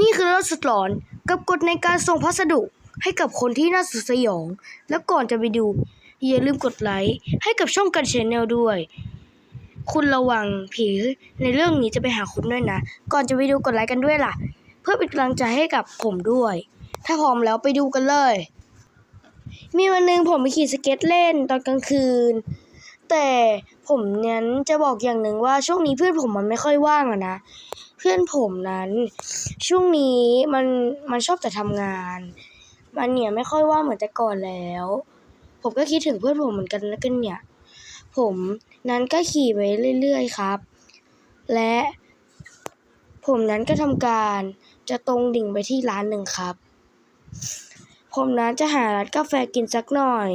นี่คือรถสุดหลอนกับกฎในการส่งพัสดุให้กับคนที่น่าสยอง แล้วก่อนจะไปดู อย่าลืมกดไลค์ให้กับช่องกันชแนลด้วย คุณระวังผีในเรื่องนี้จะไปหาคุณด้วยนะ ก่อนจะไปดูกดไลค์กันด้วยล่ะ เพื่อเป็นกำลังใจให้กับผมด้วย ถ้าพร้อมแล้วไปดูกันเลย มีวันหนึ่งผมไปขี่สเก็ตเล่นตอนกลางคืน แต่ผมนั้นจะบอกอย่างหนึ่งว่าช่วงนี้เพื่อนผมมันไม่ค่อยว่างอะนะ พื่อนผมนั้น ช่วงนี้มันมันชอบแต่ทำงาน มันเนี่ยไม่ค่อยว่างเหมือนแต่ก่อนแล้ว ผมก็คิดถึงเพื่อนผมเหมือนกันแล้วกันเนี่ย ผมนั้นก็ขี่ไปเรื่อยๆครับ และผมนั้นก็ทำการจะตรงดิ่งไปที่ร้านหนึ่งครับ ผมนั้นจะหาร้านกาแฟกินสักหน่อย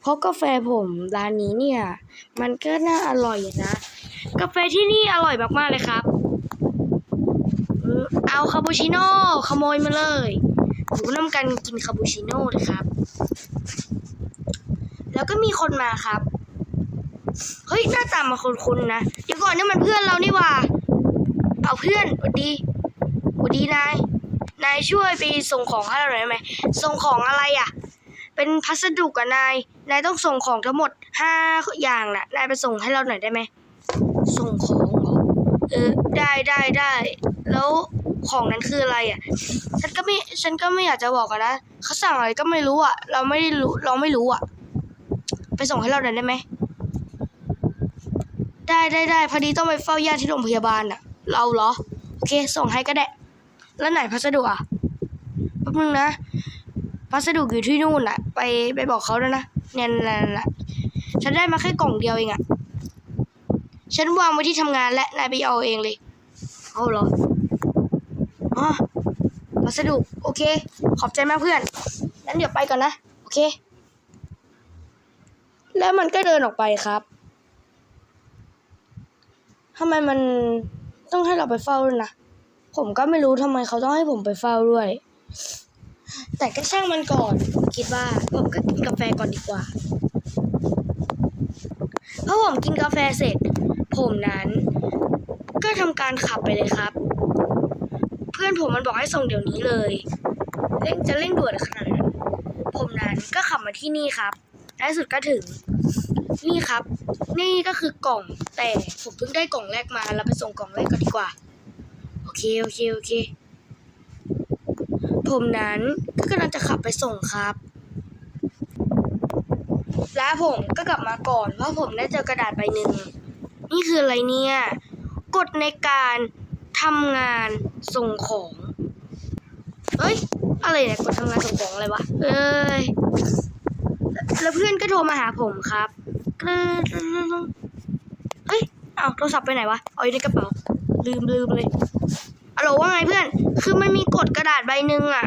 เพราะกาแฟผมร้านนี้เนี่ย มันก็น่าอร่อยนะ กาแฟที่นี่อร่อยมากๆเลยครับ เอาคาปูชิโน่ขโมยมาเลยผมนำกันกินคาปูชิโน่เลยครับ แล้วก็มีคนมาครับ เฮ้ยหน้าตามาคุ้นๆนะ เดี๋ยวก่อนนี่มันเพื่อนเรานี่ว่า เอาเพื่อนสวัสดีสวัสดีนาย นายช่วยไปส่งของให้เราหน่อยได้ไหม ส่งของอะไรอะ เป็นพัสดุกับนาย นายต้องส่งของทั้งหมดห้าอย่างน่ะ นายไปส่งให้เราหน่อยได้ไหม ส่งของเออได้ได้ได้ แล้ว ของนั้นคืออะไรอะ ฉันก็ไม่ ฉันก็ไม่อยากจะบอกอะนะเขาสั่งอะไรก็ไม่รู้อะ เราไม่ได้รู้ เราไม่รู้อะ ไปส่งให้เราหน่อยได้ไหม ได้ได้ได้พอดีต้องไปเฝ้าญาติที่โรงพยาบาลอะ เราเหรอ โอเค ส่งให้ก็ได้ แล้วไหนพัสดุอะแป๊บนึงนะพัสดุอยู่ที่นู่นอะ ไปไปบอกเขาด้วยนะเนี่ยนั่นนั่นน่ะฉันได้มาแค่กล่องเดียวเองอะ ฉันวางไว้ที่ทำงานและนายไปเอาเองเลย เอาเหรอ อ๋อพัสดุโอเค ขอบใจมากเพื่อนงั้นเดี๋ยวไปก่อนนะ โอเค แล้วมันก็เดินออกไปครับทำไมมันต้องให้เราไปเฝ้าด้วยนะ ผมก็ไม่รู้ทำไมเขาต้องให้ผมไปเฝ้าด้วย แต่ก็ช่างมันก่อน คิดว่าผมก็กินกาแฟก่อนดีกว่าพอผมกินกาแฟเสร็จ ผมนั้น ก็ทำการขับไปเลยครับ เพื่อนผมมันบอกให้ส่งเดี๋ยวนี้เลย เร่งจะเร่งด่วนขนาดนั้นผมนั้นก็ขับมาที่นี่ครับในที่สุดก็ถึง นี่ครับ นี่ก็คือกล่องแต่ผมเพิ่งได้กล่องแรกมาเราไปส่งกล่องแรกก่อนดีกว่า โอเคโอเคโอเค ผมนั้นก็กำลังจะขับไปส่งครับ แล้วผมก็กลับมาก่อนเพราะผมได้เจอกระดาษใบหนึ่งนี่คืออะไรเนี่ยกฎในการทำงาน ส่งของเฮ้ย อะไรเนี่ยกฎทำงานส่งของอะไรวะ เอ้ย แล้วเพื่อนก็โทรมาหาผมครับเฮ้ย เอาโทรศัพท์ไปไหนวะ เอาอยู่ในกระเป๋า ลืมลืมเลยอะโหลว่าไงเพื่อน คือมันมีกดกระดาษใบหนึ่งอะ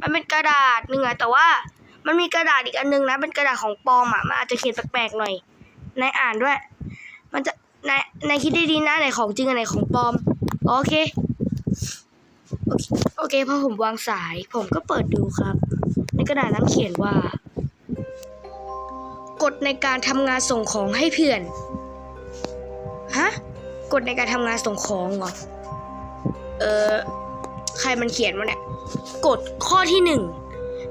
มันเป็นกระดาษหนึ่งอะ แต่ว่ามันมีกระดาษอีกอันหนึงนะ เป็นกระดาษของปลอมอะ มันอาจจะเขียนแปลกๆหน่อย นายอ่านด้วย มันจะ นาย นายคิดดีๆนะไหนของจริงอันไหนของปลอม โอเค โอเคพอผมวางสาย ผมก็เปิดดูครับ ในกระดาษนั้นเขียนว่า กฎในการทำงานส่งของให้เพื่อนฮะกฎในการทำงานส่งของเหรอเออใครมันเขียนมาเนี่ยกฎข้อที่หนึ่ง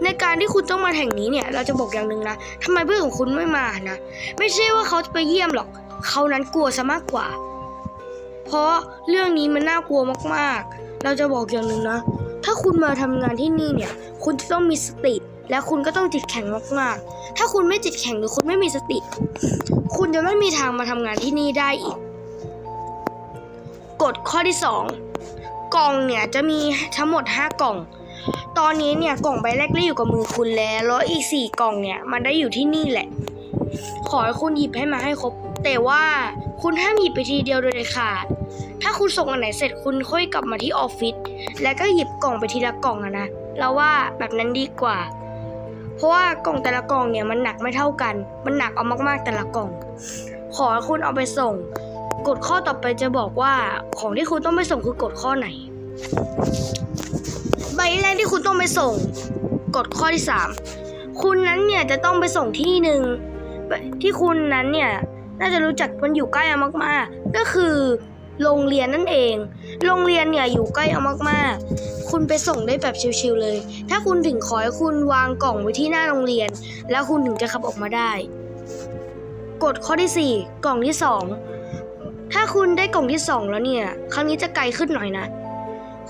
ในการที่คุณต้องมาแห่งนี้เนี่ย เราจะบอกอย่างหนึ่งนะทำไมเพื่อนของคุณไม่มานะไม่ใช่ว่าเขาจะไปเยี่ยมหรอก เขานั้นกลัวซะมากกว่า เพราะเรื่องนี้มันน่ากลัวมากๆ เราจะบอกอย่างหนึ่งนะ ถ้าคุณมาทำงานที่นี่เนี่ย คุณจะต้องมีสติ และคุณก็ต้องจิตแข็งมากๆ ถ้าคุณไม่จิตแข็งหรือคุณไม่มีสติ คุณจะไม่มีทางมาทำงานที่นี่ได้อีก กฎข้อที่สองกล่องเนี่ยจะมีทั้งหมด 5 กล่อง ตอนนี้เนี่ยกล่องใบแรกได้อยู่กับมือคุณแล้วแล้วอีก 4 กล่องเนี่ยมันได้อยู่ที่นี่แหละ ขอให้คุณหยิบให้มาให้ครบ แต่ว่าคุณห้ามหยิบไปทีเดียวโดยเด็ดขาด ถ้าคุณส่งอันไหนเสร็จคุณค่อยกลับมาที่ออฟฟิศแล้วก็หยิบกล่องไปทีละกล่องอะนะเราว่าแบบนั้นดีกว่า เพราะว่ากล่องแต่ละกล่องเนี่ยมันหนักไม่เท่ากัน มันหนักเอามากๆแต่ละกล่อง ขอคุณเอาไปส่ง กฎข้อต่อไปจะบอกว่าของที่คุณต้องไปส่งคือกฎข้อไหน ใบแรกที่คุณต้องไปส่งกฎข้อที่สามคุณนั้นเนี่ยจะต้องไปส่งที่หนึ่งที่คุณนั้นเนี่ยน่าจะรู้จักมันอยู่ใกล้มากๆ ก็คือ โรงเรียนนั่นเอง โรงเรียนเนี่ยอยู่ใกล้เอามากๆ คุณไปส่งได้แบบชิวๆเลย ถ้าคุณถึงขอให้คุณวางกล่องไว้ที่หน้าโรงเรียน แล้วคุณถึงจะขับออกมาได้ กฎข้อที่ 4 กล่องที่ 2 ถ้าคุณได้กล่องที่ 2 แล้วเนี่ย ครั้งนี้จะไกลขึ้นหน่อยนะ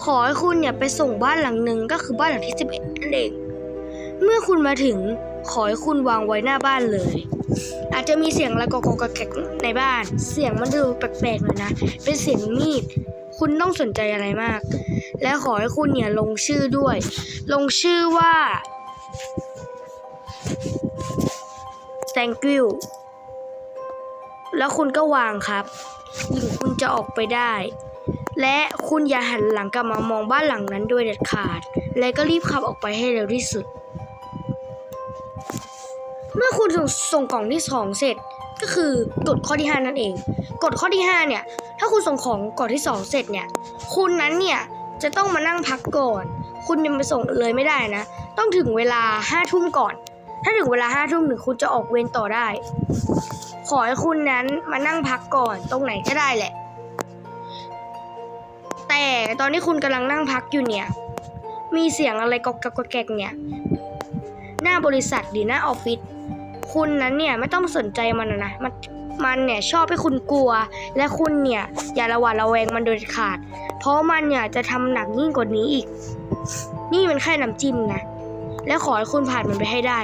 ขอให้คุณเนี่ยไปส่งบ้านหลังหนึ่งก็คือบ้านหลังที่ 11นั่นเอง เมื่อคุณมาถึงขอให้คุณวางไว้หน้าบ้านเลย อาจจะมีเสียงอะไรกอกๆแกกในบ้าน เสียงมันดูแปลกๆหน่อยนะ เป็นเสียงมีด คุณต้องสนใจอะไรมาก และขอให้คุณเนี่ยลงชื่อด้วย ลงชื่อว่า thank you แล้วคุณก็วางครับหรือคุณจะออกไปได้ และคุณอย่าหันหลังกลับมามองบ้านหลังนั้นโดยเด็ดขาด และก็รีบขับออกไปให้เร็วที่สุด เมื่อคุณส่งสงกล่องที่สองเสร็จก็คือกฎข้อที่ 5 นั่นเองกฎข้อที่ 5 เนี่ย ถ้าคุณส่งของก่องที่ 2 เสร็จเนี่ย คุณนั้นเนี่ยจะต้องมานั่งพักก่อน คุณยังไปส่งเลยไม่ได้นะ ต้องถึงเวลา5้าทุ่มก่อน ถ้าถึงเวลา5้าทุ่มหนึ่งคุณจะออกเวรต่อได้ ขอให้คุณนั้นมานั่งพักก่อนตรงไหนก็ได้แหละ แต่ตอนที่คุณกำลังนั่งพักอยู่เนี่ย มีเสียงอะไรกอกกกกอกแกกเนี่ย หน้าบริษัทหรือหน้าออฟฟิศ คุณนั้นเนี่ยไม่ต้องสนใจมันนะนะมันมันเนี่ยชอบให้คุณกลัว และคุณเนี่ยอย่าระหวาดระแวงมันโดยขาด เพราะมันเนี่ยจะทำหนักยิ่งกว่านี้อีก นี่มันแค่น้ำจิ้มนะ และขอให้คุณผ่านมันไปให้ได้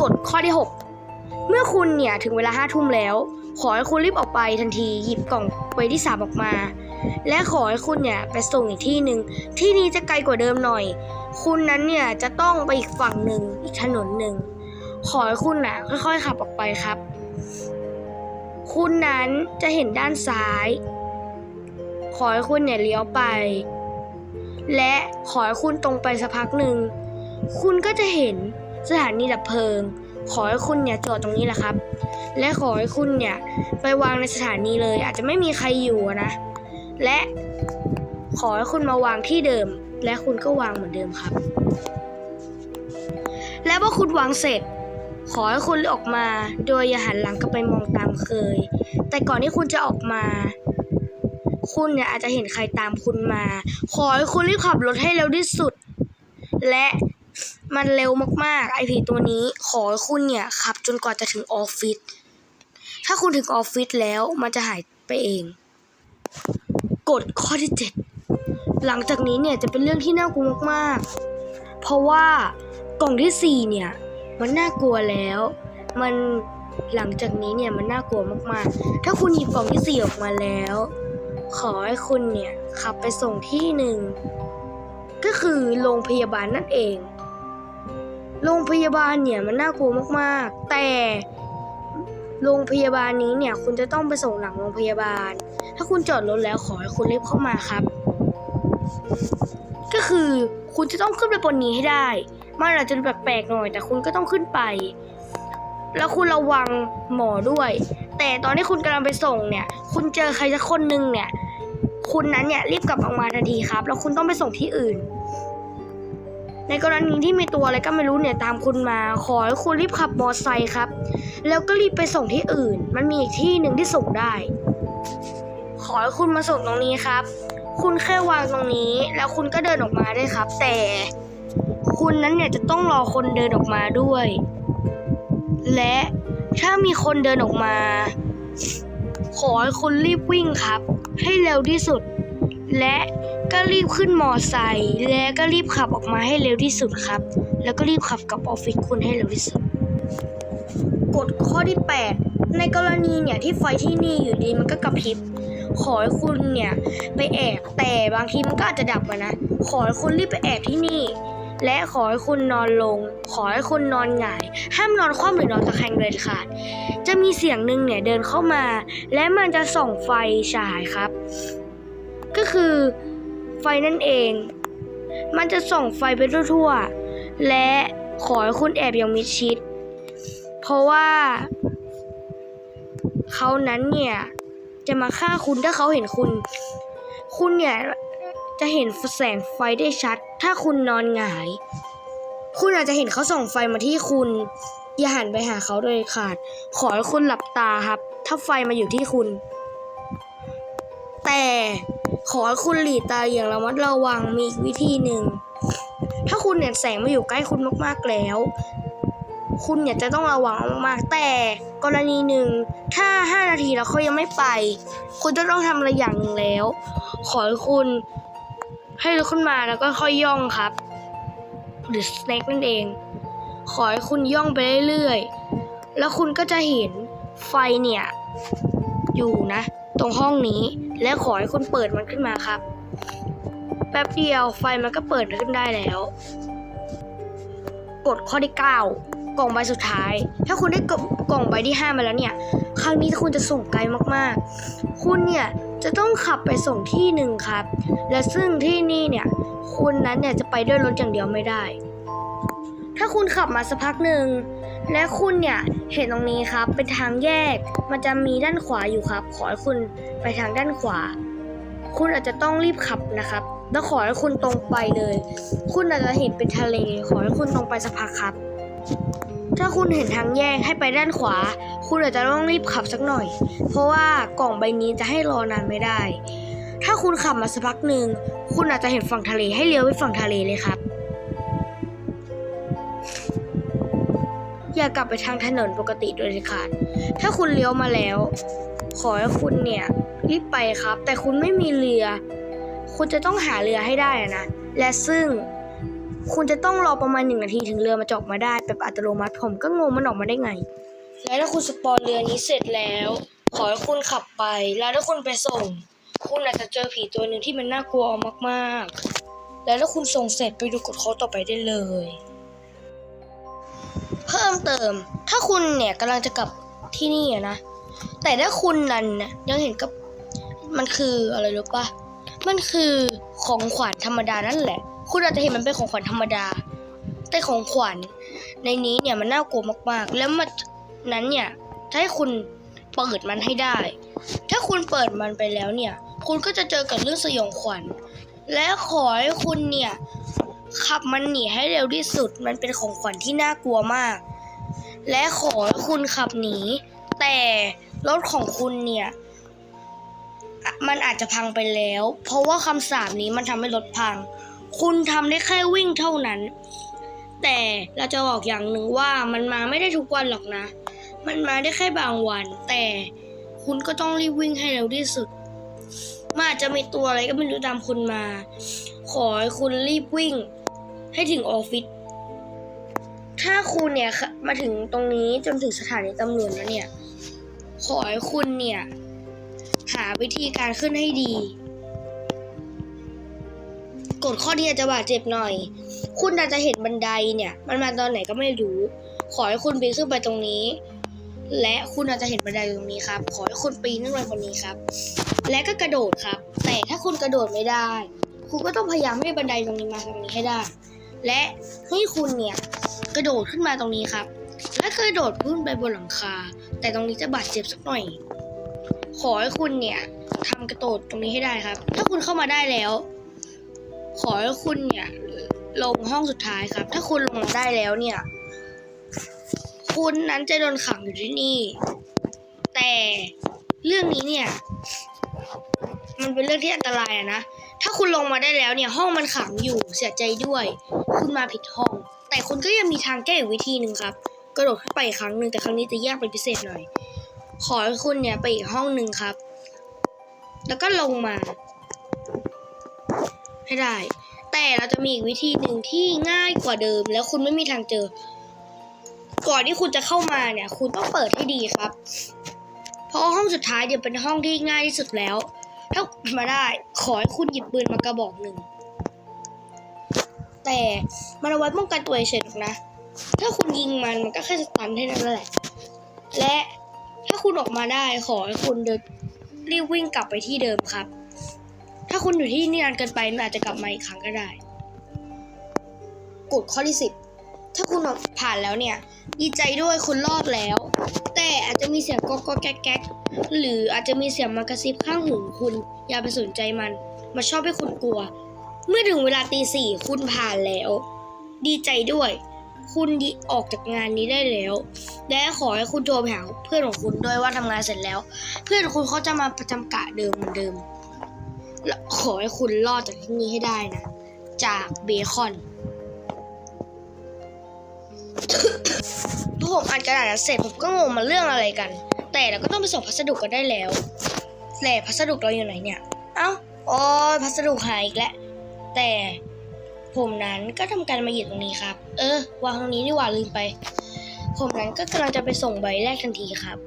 กฎข้อที่ 6 เมื่อคุณเนี่ยถึงเวลาห้าทุ่มแล้ว ขอให้คุณรีบออกไปทันทีหยิบกล่องใบที่สามออกมา และขอให้คุณเนี่ยไปส่งอีกที่หนึ่งที่นี้จะไกลกว่าเดิมหน่อย คุณนั้นเนี่ยจะต้องไปอีกฝั่งหนึ่งอีกถนนหนึ่ง ขอให้คุณน่ะค่อยๆขับออกไปครับ คุณนั้นจะเห็นด้านซ้าย ขอให้คุณเนี่ยเลี้ยวไป และขอให้คุณตรงไปสักพักหนึ่ง คุณก็จะเห็นสถานีดับเพลิง ขอให้คุณเนี่ยจอดตรงนี้แหละครับ และขอให้คุณเนี่ยไปวางในสถานีเลย อาจจะไม่มีใครอยู่นะ และขอให้คุณมาวางที่เดิม และคุณก็วางเหมือนเดิมครับ และเมื่อคุณวางเสร็จ ขอให้คุณออกมา โดยอย่าหันหลังกลับไปมองตามเคย แต่ก่อนที่คุณจะออกมา คุณเนี่ยอาจจะเห็นใครตามคุณมา ขอให้คุณรีบขับรถให้เร็วที่สุด และมันเร็วมากๆ ไอผีตัวนี้ ขอให้คุณเนี่ยขับจนกว่าจะถึงออฟฟิศ ถ้าคุณถึงออฟฟิศแล้วมันจะหายไปเอง กฎข้อที่ 7 หลังจากนี้เนี่ยจะเป็นเรื่องที่น่ากลัวมากๆ เพราะว่ากล่องที่สี่เนี่ย มันน่ากลัวแล้ว มันหลังจากนี้เนี่ยมันน่ากลัวมากๆ ถ้าคุณหยิบกล่องที่สี่ออกมาแล้ว ขอให้คุณเนี่ยขับไปส่งที่หนึ่งก็คือโรงพยาบาลนั่นเอง โรงพยาบาลเนี่ยมันน่ากลัวมากๆ แต่โรงพยาบาลนี้เนี่ยคุณจะต้องไปส่งหลังโรงพยาบาล ถ้าคุณจอดรถแล้วขอให้คุณรีบเข้ามาครับ ก็คือคุณจะต้องขึ้นไปบนนี้ให้ได้ มันอาจจะแปลกๆหน่อย แต่คุณก็ต้องขึ้นไป แล้วคุณระวังหมอด้วย แต่ตอนที่คุณกำลังไปส่งเนี่ย คุณเจอใครสักคนหนึ่งเนี่ย คุณนั้นเนี่ยรีบกลับออกมาทันทีครับ แล้วคุณต้องไปส่งที่อื่น ในกรณีที่มีตัวอะไรก็ไม่รู้เนี่ยตามคุณมา ขอให้คุณรีบขับมอเตอร์ไซค์ครับ แล้วก็รีบไปส่งที่อื่น มันมีอีกที่หนึ่งที่ส่งได้ ขอให้คุณมาส่งตรงนี้ครับ คุณแค่วางตรงนี้ แล้วคุณก็เดินออกมาได้ครับ แต่ คุณนั้นเนี่ยจะต้องรอคนเดินออกมาด้วย และถ้ามีคนเดินออกมา ขอให้คุณรีบวิ่งครับ ให้เร็วที่สุด และก็รีบขึ้นมอไซค์และก็รีบขับออกมาให้เร็วที่สุดครับ แล้วก็รีบขับกลับออฟฟิศคุณให้เร็วที่สุดกฎข้อที่ 8 ในกรณีเนี่ยที่ไฟที่นี่อยู่ดีมันก็กระพริบขอให้คุณเนี่ยไปแอบแต่บางทีมันก็อาจจะดับอะนะ ขอให้คุณรีบไปแอบที่นี่ และขอให้คุณนอนลง ขอให้คุณนอนหงาย ห้ามนอนคว่ำหรือนอนตะแคงเลยขาด จะมีเสียงหนึ่งเนี่ยเดินเข้ามา และมันจะส่องไฟฉายครับ ก็คือไฟนั่นเอง มันจะส่องไฟไปทั่วๆ และขอให้คุณแอบอย่างมิดชิด เพราะว่าเขานั้นเนี่ยจะมาฆ่าคุณถ้าเขาเห็นคุณ คุณเนี่ย จะเห็นแสงไฟได้ชัด ถ้าคุณนอนหงาย คุณอาจจะเห็นเขาส่องไฟมาที่คุณ อย่าหันไปหาเขาโดยขาด ขอให้คุณหลับตาครับ ถ้าไฟมาอยู่ที่คุณ แต่ขอให้คุณหลีตาอย่างระมัดระวังมีอีกวิธีหนึ่ง ถ้าคุณเนี่ยแสงมาอยู่ใกล้คุณมากๆแล้ว คุณเนี่ยจะต้องระวังมากๆแต่กรณีหนึ่งถ้า 5 นาทีแล้วเขายังไม่ไป คุณจะต้องทำอะไรอย่างหนึ่งแล้ว ขอให้คุณ ให้ลุกขึ้นมาแล้วก็ค่อยย่องครับ หรือ snake นั่นเอง ขอให้คุณย่องไปเรื่อยๆ แล้วคุณก็จะเห็นไฟเนี่ย อยู่นะ ตรงห้องนี้ และขอให้คุณเปิดมันขึ้นมาครับ แป๊บเดียวไฟมันก็เปิดขึ้นได้แล้วกฎข้อที่9กล่องใบสุดท้าย ถ้าคุณได้กกล่องใบที่5มาแล้วเนี่ย ครั้งนี้คุณจะส่งไกลมากๆ คุณเนี่ย จะต้องขับไปส่งที่หนึ่งครับ และซึ่งที่นี่เนี่ย คุณนั้นเนี่ยจะไปด้วยรถอย่างเดียวไม่ได้ ถ้าคุณขับมาสักพักหนึ่งและคุณเนี่ยเห็นตรงนี้ครับ เป็นทางแยก มันจะมีด้านขวาอยู่ครับ ขอให้คุณไปทางด้านขวา คุณอาจจะต้องรีบขับนะครับ แล้วขอให้คุณตรงไปเลย คุณอาจจะเห็นเป็นทะเล ขอให้คุณตรงไปสักพักครับ ถ้าคุณเห็นทางแยกให้ไปด้านขวา คุณอาจจะต้องรีบขับสักหน่อย เพราะว่ากล่องใบนี้จะให้รอนานไม่ได้ ถ้าคุณขับมาสักพักหนึ่ง คุณอาจจะเห็นฝั่งทะเลให้เลี้ยวไปฝั่งทะเลเลยครับ อย่ากลับไปทางถนนปกติโดยเด็ดขาด ถ้าคุณเลี้ยวมาแล้ว ขอให้คุณเนี่ยรีบไปครับ แต่คุณไม่มีเรือ คุณจะต้องหาเรือให้ได้นะ และซึ่ง คุณจะต้องรอประมาณหนึ่งนาทีถึงเรือมาจะอกมาได้แบบอัตโนมัติผมก็งงมันออกมาได้ไง และถ้าคุณสปอนเรือนี้เสร็จแล้ว ขอให้คุณขับไป แล้วถ้าคุณไปส่ง คุณอาจจะเจอผีตัวหนึ่งที่มันน่ากลัวมากๆ แล้วถ้าคุณส่งเสร็จไปดูกฎข้อต่อไปได้เลย เพิ่มเติม ถ้าคุณเนี่ยกำลังจะกลับที่นี่นะแต่ถ้าคุณนั้นนะยังเห็นกับมันคืออะไรรู้ปะมันคือของขวัญธรรมดานั่นแหละ คุณอาจจะเห็นมันเป็นของขวัญธรรมดา แต่ของขวัญในนี้เนี่ยมันน่ากลัวมากๆ แล้วมันนั้นเนี่ยถ้าให้คุณเปิดมันให้ได้ ถ้าคุณเปิดมันไปแล้วเนี่ย คุณก็จะเจอกับเรื่องสยองขวัญ และขอให้คุณเนี่ยขับมันหนีให้เร็วที่สุด มันเป็นของขวัญที่น่ากลัวมาก และขอให้คุณขับหนี แต่รถของคุณเนี่ย มันอาจจะพังไปแล้ว เพราะว่าคำสาปนี้มันทำให้รถพัง คุณทำได้แค่วิ่งเท่านั้น แต่เราจะบอกอย่างหนึ่งว่ามันมาไม่ได้ทุกวันหรอกนะ มันมาได้แค่บางวัน แต่คุณก็ต้องรีบวิ่งให้เร็วที่สุดมันอาจจะมีตัวอะไรก็ไม่รู้ตามคุณมา ขอให้คุณรีบวิ่ง ให้ถึงออฟฟิศถ้าคุณเนี่ยค่ะมาถึงตรงนี้จนถึงสถานีตำรวจแล้วเนี่ย ขอให้คุณเนี่ย หาวิธีการขึ้นให้ดี กฎข้อที่อาจจะบาดเจ็บหน่อย คุณอาจจะเห็นบันไดเนี่ย มันมาตอนไหนก็ไม่รู้ ขอให้คุณปีนขึ้นไปตรงนี้ และคุณอาจจะเห็นบันไดตรงนี้ครับ ขอให้คุณปีนขึ้นไปบนนี้ครับ และก็กระโดดครับ แต่ถ้าคุณกระโดดไม่ได้ คุณก็ต้องพยายามให้บันไดตรงนี้มาตรงนี้ให้ได้ และให้คุณเนี่ยกระโดดขึ้นมาตรงนี้ครับ และกระโดดขึ้นไปบนหลังคา แต่ตรงนี้จะบาดเจ็บสักหน่อย ขอให้คุณเนี่ยทำกระโดดตรงนี้ให้ได้ครับ ถ้าคุณเข้ามาได้แล้ว ขอให้คุณเนี่ย ลงห้องสุดท้ายครับ ถ้าคุณลงมาได้แล้วเนี่ย คุณนั้นจะโดนขังอยู่ที่นี่ แต่เรื่องนี้เนี่ย มันเป็นเรื่องที่อันตรายอะนะ ถ้าคุณลงมาได้แล้วเนี่ย ห้องมันขังอยู่เสียใจด้วย คุณมาผิดห้อง แต่คุณก็ยังมีทางแก้อีกวิธีหนึ่งครับ กระโดดขึ้นไปอีกครั้งหนึ่งแต่ครั้งนี้จะยากเป็นพิเศษหน่อย ขอให้คุณเนี่ยไปอีกห้องหนึ่งครับ แล้วก็ลงมา ให้ได้ แต่เราจะมีอีกวิธีหนึ่งที่ง่ายกว่าเดิม แล้วคุณไม่มีทางเจอ ก่อนที่คุณจะเข้ามาเนี่ย คุณต้องเปิดให้ดีครับ เพราะห้องสุดท้ายเดี๋ยวเป็นห้องที่ง่ายที่สุดแล้ว ถ้ามาได้ ขอให้คุณหยิบปืนมากระบอกหนึ่ง แต่มันเอาไว้ป้องกันตัวเฉยๆหรอกนะ ถ้าคุณยิงมันมันก็แค่สตันแค่นั้นแหละ และถ้าคุณออกมาได้ขอให้คุณเดินรีบวิ่งกลับไปที่เดิมครับ ถ้าคุณอยู่ที่นี่นานเกินไปมันอาจจะกลับมาอีกครั้งก็ได้กฎข้อที่สิบถ้าคุณผ่านแล้วเนี่ย ดีใจด้วยคุณรอดแล้ว แต่อาจจะมีเสียงก๊อกก๊อกแก๊กแก๊กหรืออาจจะมีเสียงมากระซิบข้างหูคุณ อย่าไปสนใจมันมันชอบให้คุณกลัว เมื่อถึงเวลาตีสี่คุณผ่านแล้ว ดีใจด้วย คุณดีออกจากงานนี้ได้แล้ว และขอให้คุณโทรไปหาเพื่อนของคุณด้วยว่าทำงานเสร็จแล้ว เพื่อนคุณเขาจะมาประจำกะเดิมเหมือนเดิม ขอให้คุณรอดจากที่นี่ให้ได้นะ จากเบคอนพอผมอ่านกระดาษเสร็จผมก็งงมาเรื่องอะไรกัน แต่เราก็ต้องไปส่งพัสดุกันได้แล้วแต่พัสดุเราอยู่ไหนเนี่ย เอ้าโอ้ยพัสดุหายอีกแล้วแต่ผมนั้นก็ทำการมาหยิบตรงนี้ครับ เออวางตรงนี้ดีกว่าลืมไป ผมนั้นก็กำลังจะไปส่งใบแรกทันทีครับ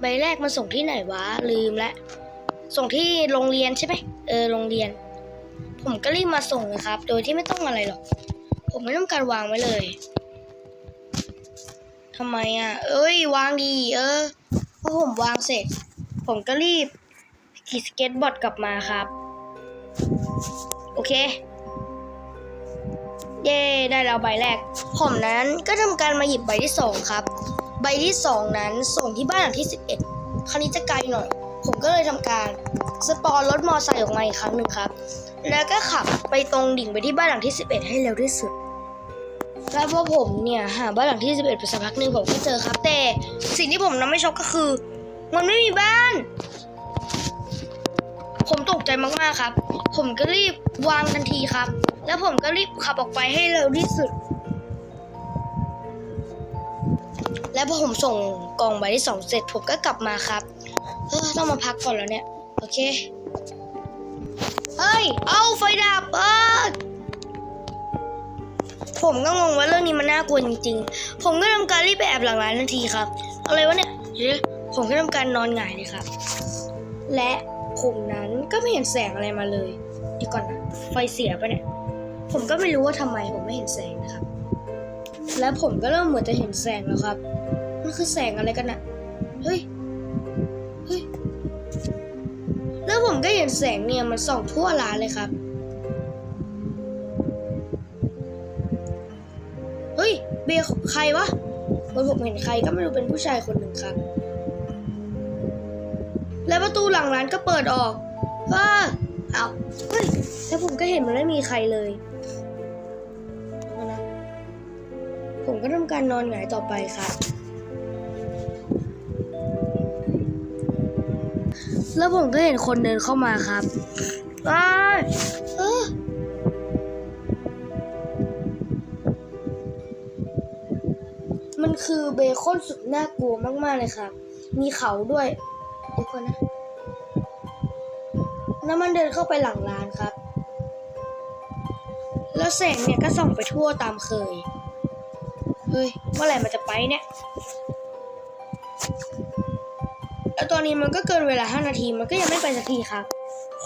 ใบแรกมาส่งที่ไหนวะลืมละ ส่งที่โรงเรียนใช่ไหมเออโรงเรียน ผมก็รีบมาส่งนะครับ โดยที่ไม่ต้องอะไรหรอก ผมไม่ต้องการวางไว้เลยทำไมอะ เอ้ยวางดีเออพอผมวางเสร็จ ผมก็รีบขี่สเก็ตบอร์ดกลับมาครับ โอเค เย้ได้แล้วใบแรก ผมนั้นก็ทำการมาหยิบใบที่สองครับ ใบที่สองนั้นส่งที่บ้านหลังที่สิบเอ็ดคราวนี้จะไกลหน่อย ผมก็เลยทำการสปอนรถมอไซค์ออกมาอีกครั้งหนึ่งครับ แล้วก็ขับไปตรงดิ่งไปที่บ้านหลังที่สิบเอ็ดให้เร็วที่สุดแล้วพอผมเนี่ยหาบ้านหลังที่ 11ไปสักพักหนึ่งผมก็เจอครับ แต่สิ่งที่ผมนั้นไม่ชอบก็คือ มันไม่มีบ้าน ผมตกใจมากๆครับ ผมก็รีบวางทันทีครับ แล้วผมก็รีบขับออกไปให้เร็วที่สุด แล้วพอผมส่งกล่องใบที่สองเสร็จผมก็กลับมาครับ เออต้องมาพักก่อนแล้วเนี่ย โอเคเฮ้ย เอาไฟดับเออผมก็งงว่าเรื่องนี้มันน่ากลัวจริงๆ ผมก็ทำการรีบไปแอบหลังร้านทันทีครับ อะไรวะเนี่ยเดี๋ยวผมก็ทำการนอนหงายเลยครับ และผมนั้นก็ไม่เห็นแสงอะไรมาเลยเดี๋ยวก่อนนะ ไฟเสียปะเนี่ย ผมก็ไม่รู้ว่าทำไมผมไม่เห็นแสงนะครับ และผมก็เริ่มเหมือนจะเห็นแสงแล้วครับ มันคือแสงอะไรกันอะเฮ้ย ผมก็เห็นแสงเนี่ยมันส่องทั่วร้านเลยครับ เฮ้ย เบย์ใครวะเมื่อผมเห็นใครก็ไม่รู้เป็นผู้ชายคนหนึ่งครับ แล้วประตูหลังร้านก็เปิดออกอ้าเอาเฮ้ยแล้วผมก็เห็นมันไม่มีใครเลยนะผมก็ทำการนอนหงายต่อไปครับ แล้วผมก็เห็นคนเดินเข้ามาครับอ้ายเออมันคือเบคอนสุดน่ากลัวมาก ๆ เลยครับ มีเขาด้วยเดี๋ยวก่อนนะ แล้วมันเดินเข้าไปหลังร้านครับ แล้วแสงเนี่ยก็ส่องไปทั่วตามเคย เฮ้ย เมื่อไหร่มันจะไปเนี่ย แล้วตอนนี้มันก็เกินเวลา 5 นาทีมันก็ยังไม่ไปสักทีครับ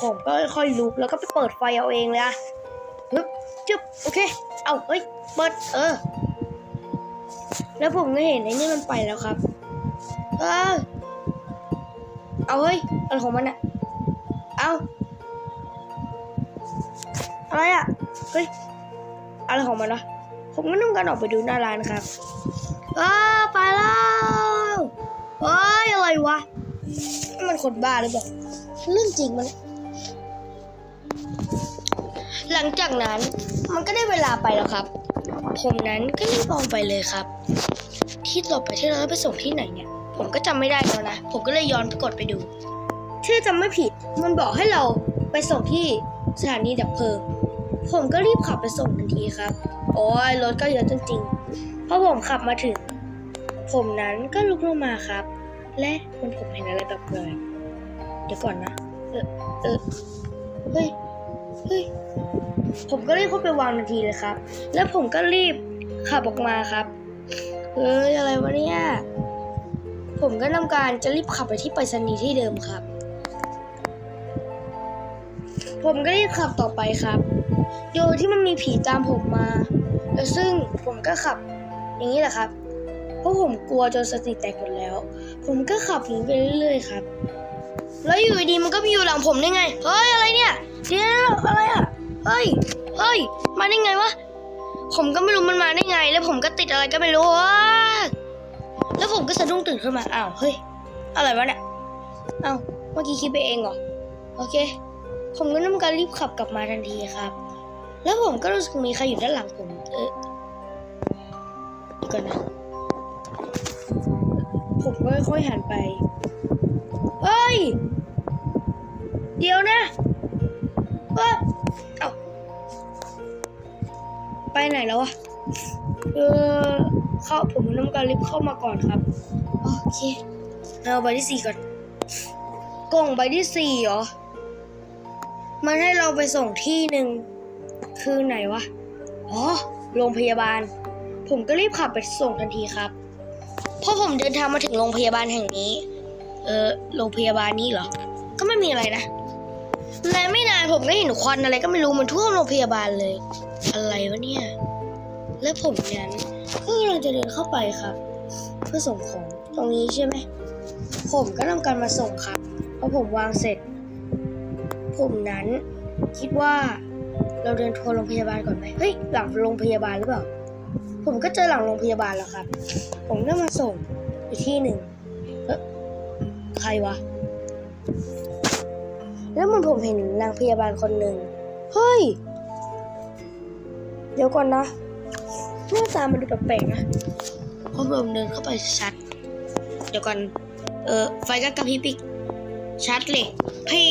ผมก็ค่อยลุกแล้วก็ไปเปิดไฟเอาเองเลยอะฮึบจึ๊บโอเค เอาเอ้ยเปิดเออ แล้วผมก็เห็นไอ้นี่มันไปแล้วครับ เออ เอาเฮ้ยอะไรของมันอะเอาอะไรอะเฮ้ยอะไรของมันวะผมก็นุ่งกันออกไปดูหน้าร้านครับเออไปแล้วเฮ้ยอะไรวะ มันคนบ้าหรือเปล่าเรื่องจริงมัน หลังจากนั้นมันก็ได้เวลาไปแล้วครับ ผมนั้นก็รีบมองไปเลยครับ ที่ต่อไปที่เราต้องไปส่งที่ไหนเนี่ย ผมก็จำไม่ได้แล้วนะ ผมก็เลยย้อนไปกดไปดูที่จำไม่ผิด มันบอกให้เราไปส่งที่สถานีดับเพลิง ผมก็รีบขับไปส่งทันทีครับ โอ้ยรถก็เยอะจริงๆพอผมขับมาถึง ผมนั้นก็ลุกลงมาครับ และมันผมเห็นอะไรแบบเลยเดี๋ยวก่อนนะ เออเออเฮ้ยเฮ้ยผมก็รีบเข้าไปวางทันทีเลยครับ แล้วผมก็รีบขับออกมาครับเฮ้ยอะไรวะเนี่ยผมก็ทำการจะรีบขับไปที่ไปรษณีย์ที่เดิมครับ ผมก็รีบขับต่อไปครับ โดยที่มันมีผีตามผมมา ซึ่งผมก็ขับอย่างนี้แหละครับ เพราะผมกลัวจนสติแตกหมดแล้ว ผมก็ขับหนีไปเรื่อยๆครับ แล้วอยู่ดีมันก็มาอยู่หลังผมได้ไง เฮ้ยอะไรเนี่ยเดี๋ยวอะไรอะ เฮ้ย เฮ้ย มาได้ไงวะ ผมก็ไม่รู้มันมาได้ไง แล้วผมก็ติดอะไรก็ไม่รู้ แล้วผมก็สะดุ้งตื่นขึ้นมา อ้าว เฮ้ย อะไรวะเนี่ย อ้าว เมื่อกี้คิดไปเองเหรอ โอเค ผมก็ทำการรีบขับกลับมาทันทีครับ แล้วผมก็รู้สึกมีใครอยู่ด้านหลังผม เออดี๋ยวก่อนนะ ผมก็ค่อยหันไปเฮ้ย เดี๋ยวนะเอ้ยเอาไปไหนแล้ววะ เออ เข้าผมน้ำการลิฟเข้ามาก่อนครับ โอเค เอาใบที่สี่ก่อน กล่องใบที่สี่เหรอ มันให้เราไปส่งที่หนึ่ง คือไหนวะ อ๋อ โรงพยาบาล ผมก็รีบขับไปส่งทันทีครับ พอผมเดินทางมาถึงโรงพยาบาลแห่งนี้ เออโรงพยาบาลนี้เหรอ ก็ไม่มีอะไรนะและไม่นานผมก็เห็นควันอะไรก็ไม่รู้มันทั่วโรงพยาบาลเลย อะไรวะเนี่ย และผมนั้นก็กำลังจะเดินเข้าไปครับ เพื่อส่งของตรงนี้ใช่ไหมผมก็ทำการมาส่งครับพอผมวางเสร็จ ผมนั้นคิดว่าเราเดินทัวร์โรงพยาบาลก่อนไหมเฮ้ยหลังโรงพยาบาลหรือเปล่า ผมก็เจอหลังโรงพยาบาลแล้วครับ ผมก็มาส่งอีกที่หนึ่งเอ๊ะใครวะ แล้วมันผมเห็นนางพยาบาลคนหนึ่งเฮ้ย เดี๋ยวก่อนนะหน้าตามันดูแปลกๆนะพอผมเดินเข้าไปชัด เดี๋ยวก่อน เออไฟก็กระพริบอีกชัดเลยผี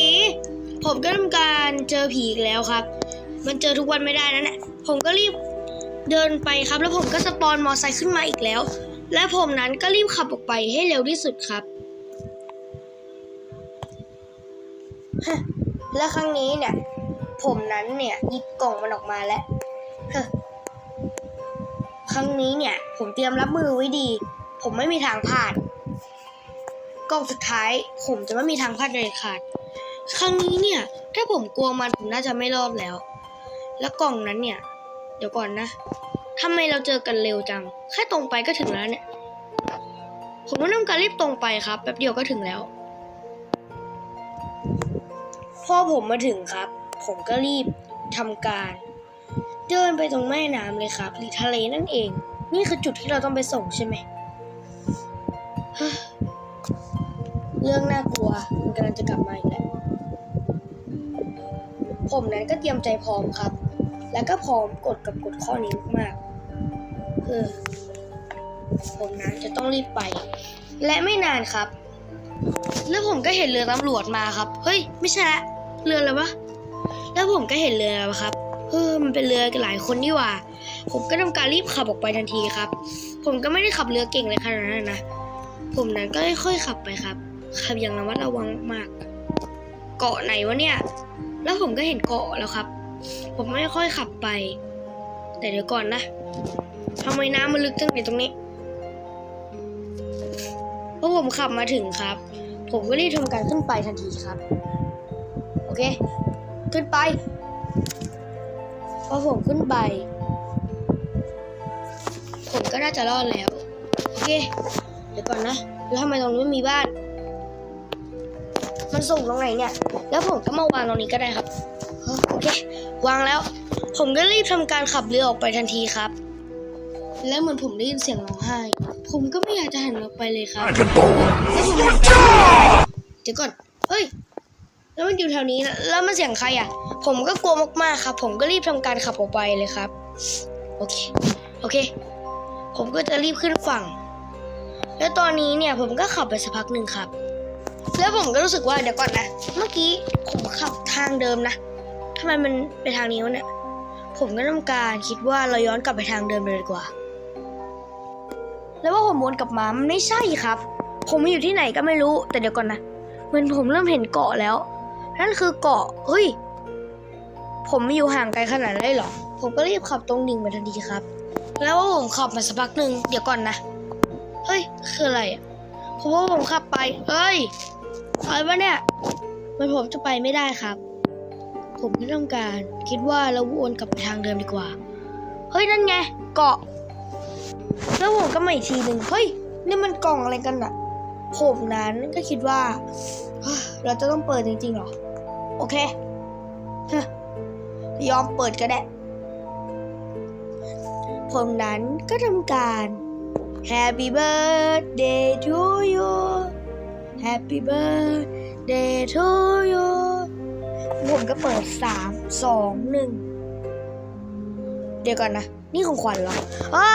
ผมก็ทำการเจอผีอีกแล้วครับ มันเจอทุกวันไม่ได้นะเนี่ยผมก็รีบ เดินไปครับแล้วผมก็สปอนมอไซค์ขึ้นมาอีกแล้ว และผมนั้นก็รีบขับออกไปให้เร็วที่สุดครับ และครั้งนี้เนี่ย ผมนั้นเนี่ยหยิบกล่องมันออกมาแล้วครั้งนี้เนี่ย ผมเตรียมรับมือไว้ดี ผมไม่มีทางพลาดกล่องสุดท้าย ผมจะไม่มีทางพลาดเลยขาดครั้งนี้เนี่ย ถ้าผมกลัวมันผมน่าจะไม่รอดแล้ว แล้วกล่องนั้นเนี่ย เดี๋ยวก่อนนะทำไมเราเจอกันเร็วจัง แค่ตรงไปก็ถึงแล้วเนี่ย ผมต้องการรีบตรงไปครับ แป๊บเดียวก็ถึงแล้ว พอผมมาถึงครับ ผมก็รีบทำการ เดินไปตรงแม่น้ำเลยครับหรือทะเลนั่นเอง นี่คือจุดที่เราต้องไปส่งใช่ไหมเรื่องน่ากลัวมันกำลังจะกลับมาอีกแล้ว ผมนั้นก็เตรียมใจพร้อมครับ แล้วก็พร้อมกดกับกฎข้อนี้มากๆคือผมนั้นจะต้องรีบไป และไม่นานครับ แล้วผมก็เห็นเรือตำรวจมาครับ เฮ้ย ไม่ใช่ละเรืออะไรวะแล้วผมก็เห็นเรือแล้วครับเออมันเป็นเรือกันหลายคนนี่ว่า ผมก็ทำการรีบขับออกไปทันทีครับ ผมก็ไม่ได้ขับเรือเก่งเลยขนาดนั้นนะ ผมนั้นก็ค่อยๆขับไปครับ ขับอย่างระมัดระวังมาก เกาะไหนวะเนี่ย แล้วผมก็เห็นเกาะแล้วครับ ผมไม่ค่อยขับไป แต่เดี๋ยวก่อนนะทำไมน้ำมันลึกจังในตรงนี้พอผมขับมาถึงครับ ผมก็รีบทำการขึ้นไปทันทีครับ โอเค ขึ้นไป พอผมขึ้นไป ผมก็น่าจะรอดแล้ว โอเค เดี๋ยวก่อนนะ แล้วทำไมตรงนี้ไม่มีบ้าน มันส่งตรงไหนเนี่ย แล้วผมก็มาวางตรงนี้ก็ได้ครับ โอเค วางแล้ว ผมก็รีบทำการขับเรือออกไปทันทีครับ แล้วเหมือนผมได้ยินเสียงร้องไห้ ผมก็ไม่อยากจะหันออกไปเลยครับ Dragon Ball. แล้วผมหันไปเดี๋ยวก่อนเฮ้ย แล้วมันอยู่แถวนี้นะแล้วมันเสียงใครอะ ผมก็กลัวมากๆครับ ผมก็รีบทำการขับออกไปเลยครับ โอเค โอเค ผมก็จะรีบขึ้นฝั่ง แล้วตอนนี้เนี่ยผมก็ขับไปสักพักหนึ่งครับแล้วผมก็รู้สึกว่าเดี๋ยวก่อนนะ เมื่อกี้ผมขับทางเดิมนะ ทำไมมันไปทางนี้วะเนี่ย ผมก็ทำการคิดว่าเราย้อนกลับไปทางเดิมเลยดีกว่า แล้วว่าผมวนกลับมามันไม่ใช่ครับ ผมมาอยู่ที่ไหนก็ไม่รู้ แต่เดี๋ยวก่อนนะ เหมือนผมเริ่มเห็นเกาะแล้ว นั่นคือเกาะ เฮ้ย ผมม่อยู่ห่างไกลขนาดนั้นเลยเหรอ ผมก็รีบขับตรงดิ่งไปทันทีครับ แล้วว่าผมขับมาสักพักหนึ่งเดี๋ยวก่อนนะ เฮ้ย คืออะไรอะผมว่าผมขับไป เฮ้ยอะไรวะเนี่ย มันผมจะไปไม่ได้ครับ ผมก็ต้องการ คิดว่าเราวนกลับไปทางเดิมดีกว่า เฮ้ย นั่นไง เกาะ แล้วผมก็มาอีกทีหนึ่งเฮ้ย นี่มันกล่องอะไรกันอะผมนั้นก็คิดว่า เราจะต้องเปิดจริงๆหรอ โอเค ยอมเปิดก็ได้ ผมนั้นก็ทำการ Happy birthday to you Happy birthday to you ผมก็เปิดสามสองหนึ่งเดี๋ยวก่อนนะ นี่ของขวัญเหรออ้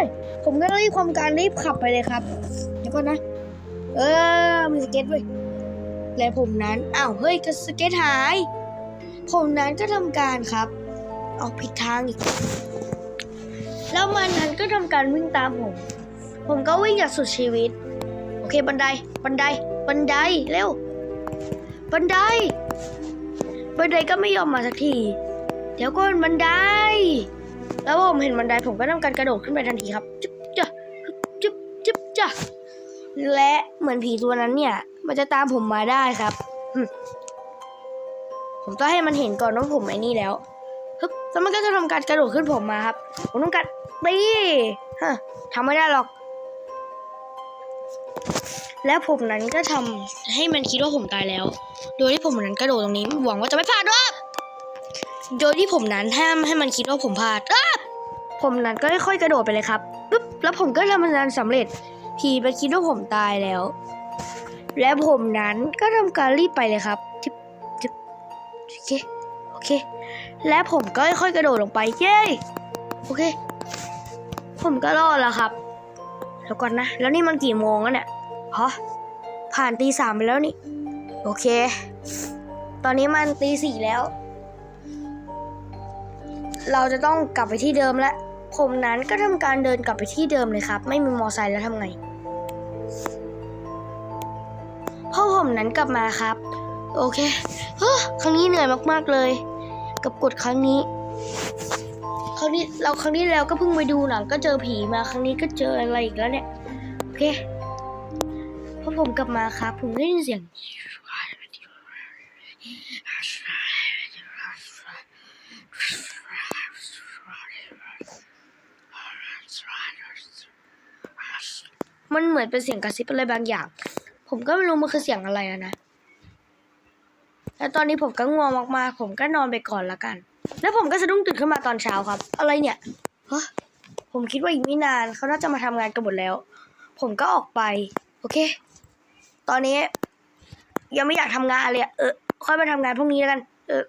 ยผมก็รีบความการรีบขับไปเลยครับ เดี๋ยวก่อนนะ เออมีสเก็ตด้วยและผมนั้นอ้าวเฮ้ยก็สเก็ตหาย ผมนั้นก็ทำการครับ ออกผิดทางอีก แล้วมันนั้นก็ทำการวิ่งตามผม ผมก็วิ่งอย่างสุดชีวิต โอเคบันไดบันได บันไดเร็วบันได บันไดก็ไม่ยอมมาสักที เดี๋ยวก่อนบันได แล้วผมเห็นบันไดผมก็ทำการกระโดดขึ้นไปทันทีครับจุ๊บจ้ะจุ๊บจุ๊บจ้ะและเหมือนผีตัวนั้นเนี่ย มันจะตามผมมาได้ครับ ผมต้องให้มันเห็นก่อนว่าผมไอ้นี่แล้วฮึบแล้วมันก็จะทำการกระโดดขึ้นผมมาครับ ผมต้องการตีฮะทำไม่ได้หรอก แล้วผมนั้นก็ทำให้มันคิดว่าผมตายแล้ว โดยที่ผมนั้นกระโดดตรงนี้หวังว่าจะไม่พลาดด้วยโดยที่ผมนั้นห้ามให้มันคิดว่าผมพลาดผมนั้นก็ค่อยกระโดดไปเลยครับปุ๊บแล้วผมก็ทำมันนั้นสำเร็จผีไปคิดว่าผมตายแล้ว และผมนั้นก็ทำการรีบไปเลยครับจิบจิบโอเคโอเค และผมก็ค่อยกระโดดลงไปเย้โอเค ผมก็รอดแล้วครับ แล้วก่อนนะ แล้วนี่มันกี่โมงแล้วเนี่ย ฮะผ่านตีสามไปแล้วนี่ โอเค ตอนนี้มันตีสี่แล้ว เราจะต้องกลับไปที่เดิมแล้วผมนั้นก็ทำการเดินกลับไปที่เดิมเลยครับ ไม่มีมอไซค์แล้วทำไงพ่อผมนั้นกลับมาครับ โอเคเฮ้อครั้งนี้เหนื่อยมากๆเลย กับกฎครั้งนี้ ครั้งนี้เราครั้งนี้แล้วก็เพิ่งไปดูหนังก็เจอผีมาครั้งนี้ก็เจออะไรอีกแล้วเนี่ย โอเค พอผมกลับมาครับ ผมได้ยินเสียง มันเหมือนเป็นเสียงกระซิบอะไรบางอย่าง ผมก็ไม่รู้มันคือเสียงอะไรอะนะ แล้วตอนนี้ผมก็ง่วงมากๆ ผมก็นอนไปก่อนละกัน แล้วผมก็สะดุ้งตื่นขึ้นมาตอนเช้าครับ อะไรเนี่ยฮะผมคิดว่าอีกไม่นานเขาน่าจะมาทำงานกันหมดแล้ว ผมก็ออกไป โอเค ตอนนี้ ยังไม่อยากทำงานเลยอะเออค่อยมาทำงานพรุ่งนี้แล้วกัน เออ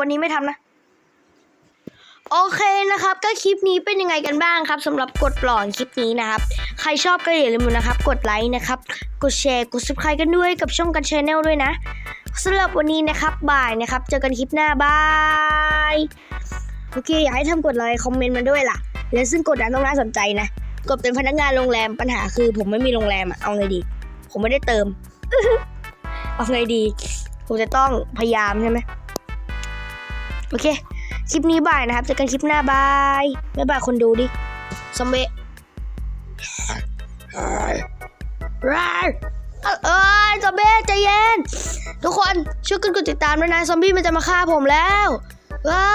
วันนี้ไม่ทำนะ โอเคนะครับ ก็คลิปนี้เป็นยังไงกันบ้างครับสำหรับกดหลอนคลิปนี้นะครับ ใครชอบก็อย่าลืมนะครับ กดไลค์นะครับ กดแชร์กด subscribe กันด้วยกับช่องกันชาแนลด้วยนะสำหรับวันนี้นะครับบ่ายนะครับ เจอกันคลิปหน้าบายโอเคอยากให้ทำกดไลค์คอมเมนต์มาด้วยล่ะ และซึ่งกดนั้นต้องน่าสนใจนะ กดเป็นพนักงานโรงแรมปัญหาคือผมไม่มีโรงแรมอะเอาไงดี ผมไม่ได้เติม เอาไงดี ผมจะต้องพยายามใช่ไหมโอเค คลิปนี้บายนะครับเจอกันคลิปหน้าบายบ๊ายบายคนดูดิสมเบะร้ายเอ้ยซอมบี้ใจเย็น ทุกคนช่วยกันกดติดตามด้วยนะ ซอมบี้มันจะมาฆ่าผมแล้วว้า